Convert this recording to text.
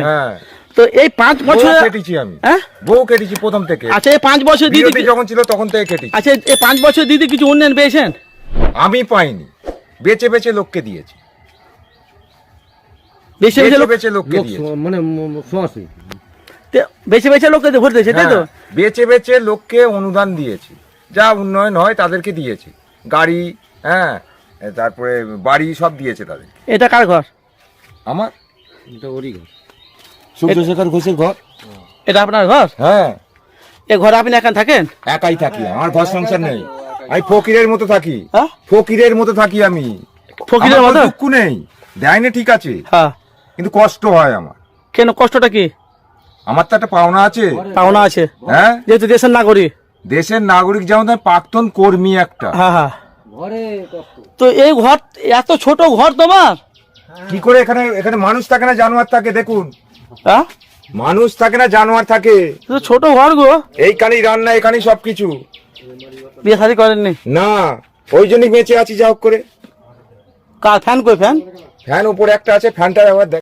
হ্যাঁ। আমি। পাইনি। বেঁচে বেঁচে লোককে দিয়েছি। বেঁচে বেঁচে লোককে দিয়েছি। মানে দিয়েছে তাই তো? হ্যাঁ, বেচে বেচে লোককে অনুদান দিয়েছি। যা উন্নয়ন হয় তাদেরকে দিয়েছি। গাড়ি হ্যাঁ তারপরে বাড়ি সব দিয়েছে তাদের। এটা কার ঘর? আমার? এটা ওরই ঘর। সূর্যশেখর ঘোষের ঘর? এটা আপনার ঘর? হ্যাঁ। এ ঘরে আপনি এখান থাকেন? একাই থাকি আমার ঘর সংসার নেই। আমি ফকিরের মতো থাকি। হ্যাঁ? ফকিরের মতো থাকি আমি। ফকিরের মতো? দুঃখ নেই। দেয় না ঠিক আছে। হ্যাঁ। কিন্তু কষ্ট হয় আমার। কেন কষ্টটা কি? আমার তো একটা পাওনা আছে। পাওনা আছে। হ্যাঁ? যেহেতু দেশের নাগরিক। দেশের নাগরিক যেমন প্রাক্তন কর্মী একটা। হ্যাঁ হ্যাঁ। তো এই ঘর এত ছোট ঘর তোমার? কি করে এখানে এখানে মানুষ থাকে না জানোয়ার থাকে দেখুন। হ্যাঁ? মানুষ থাকে না জানোয়ার থাকে। ছোট ঘর গো। এইখানেই রান্না এখানেই সবকিছু। বিয়ে শাদি করেননি? না ওই জন্যই বেঁচে আছি যা হোক করে। কার ফ্যান কই ফ্যান? ফ্যান উপরে একটা আছে ফ্যানটা আবার দেখ।